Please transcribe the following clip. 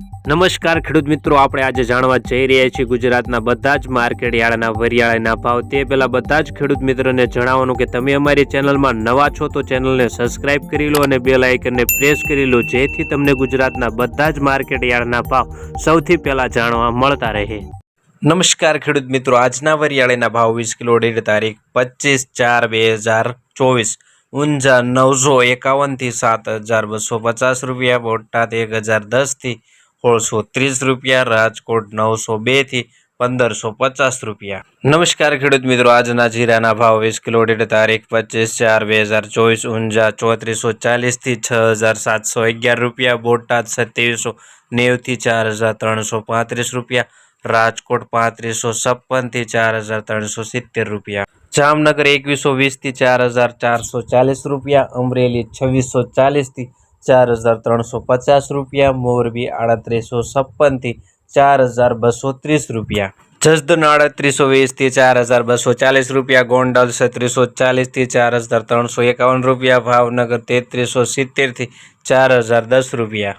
નમસ્કાર ખેડૂત મિત્રો, આપણે આજે જાણવા જઈ રહ્યા છીએ ગુજરાતના બધા જ માર્કેટ યાર્ડના વરિયાળાના ભાવ. તે પહેલાં બધા જ ખેડૂત મિત્રોને જણાવવાનું કે તમે અમારી ચેનલમાં નવા છો તો ચેનલને સબસ્ક્રાઇબ કરી લો અને બેલ આઇકનને પ્રેસ કરી લો, જેથી તમને ગુજરાતના બધા જ માર્કેટ યાર્ડના ભાવ સૌથી પહેલાં જાણવા મળતા રહે. નમસ્કાર ખેડૂત મિત્રો, આજના વરિયાળીના ભાવ વીસ કિલો દીઠ તારીખ પચીસ ચાર બે હજાર ચોવીસ. ઊંઝા નવસો એકાવનથી સાત હજાર બસો પચાસ રૂપિયા, બોટાદ એક હજાર દસથી સોળસો ત્રીસ રૂપિયા, રાજકોટ નવસો બેથી પંદરસો પચાસ રૂપિયા. નમસ્કાર ખેડૂત મિત્રો, આજના જીરાના ભાવ વીસ કિલો દીઠ તારીખ પચીસ ચાર બે હજાર ચોવીસ, ઊંઝા ચોત્રીસો ચાલીસથી છ હજાર સાતસો અગિયાર રૂપિયા, બોટાદ સત્યાવીસો નેવથી ચાર હજાર ત્રણસો પાંત્રીસ રૂપિયા, રાજકોટ પાંત્રીસો છપ્પનથી ચાર હજાર ત્રણસો સિત્તેર રૂપિયા. જામનગર એકવીસો વીસથી ચાર હજાર ચારસો ચાલીસ રૂપિયા, અમરેલી છવ્વીસો ચાલીસથી ચાર હજાર ત્રણસો પચાસ રૂપિયા, મોરબી આડત્રીસો છપ્પનથી ચાર હજાર બસો ત્રીસ રૂપિયા. જસદન આડત્રીસો વીસથી ચાર હજાર બસો ચાલીસ રૂપિયા, ગોંડલ છત્રીસો ચાલીસથી ચાર હજાર ત્રણસો એકાવન રૂપિયા, ભાવનગર તેત્રીસો સિત્તેરથી ચાર હજાર દસ રૂપિયા.